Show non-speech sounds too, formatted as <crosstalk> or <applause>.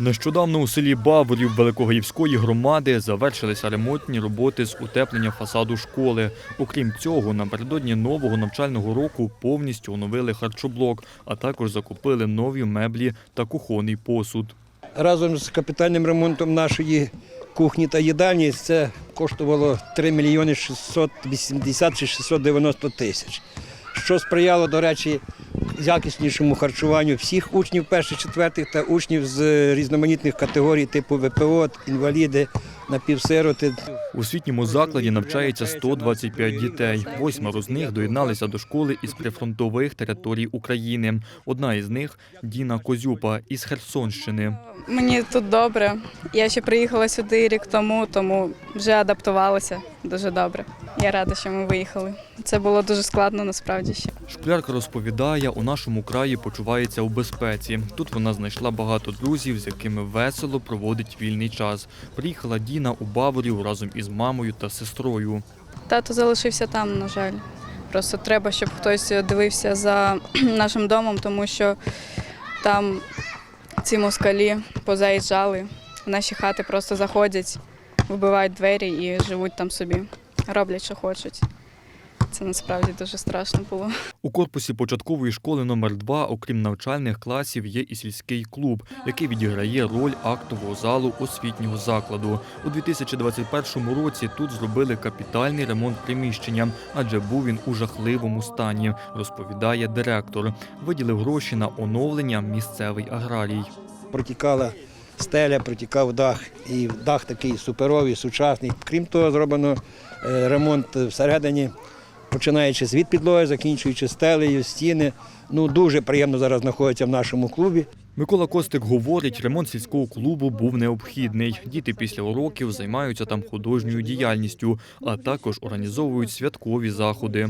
Нещодавно у селі Баворів Великогірської громади завершилися ремонтні роботи з утеплення фасаду школи. Окрім цього, напередодні нового навчального року повністю оновили харчоблок, а також закупили нові меблі та кухонний посуд. Разом з капітальним ремонтом нашої кухні та їдальні це коштувало 3 мільйони 680 чи 690 тисяч, що сприяло, до речі, якіснішому харчуванню всіх учнів перших, четвертих та учнів з різноманітних категорій, типу ВПО, інваліди, напівсироти. У освітньому закладі навчається 125 дітей. Восьмеро з них доєдналися до школи із прифронтових територій України. Одна із них Діна Козюпа із Херсонщини. Мені тут добре. Я ще приїхала сюди рік тому, тому вже адаптувалася дуже добре. Я рада, що ми виїхали. Це було дуже складно насправді ще. Шклярка розповідає, у нашому краї почувається у безпеці. Тут вона знайшла багато друзів, з якими весело проводить вільний час. Приїхала Діна у Баворів разом із мамою та сестрою. Тато залишився там, на жаль. Просто треба, щоб хтось дивився за <clears throat> нашим домом, тому що там ці москалі позаїжджали. В наші хати просто заходять, вибивають двері і живуть там собі, роблять, що хочуть. Це насправді дуже страшно було. У корпусі початкової школи номер 2 окрім навчальних класів, є і сільський клуб, який відіграє роль актового залу освітнього закладу. У 2021 році тут зробили капітальний ремонт приміщення, адже був він у жахливому стані, розповідає директор. Виділив гроші на оновлення місцевий аграрій. Протікала стеля, протікав дах, і дах такий суперовий, сучасний. Крім того, зроблено е, ремонт всередині, починаючи з від підлоги, закінчуючи стелею, стіни. Ну, дуже приємно зараз знаходиться в нашому клубі. Микола Костик говорить, ремонт сільського клубу був необхідний. Діти після уроків займаються там художньою діяльністю, а також організовують святкові заходи.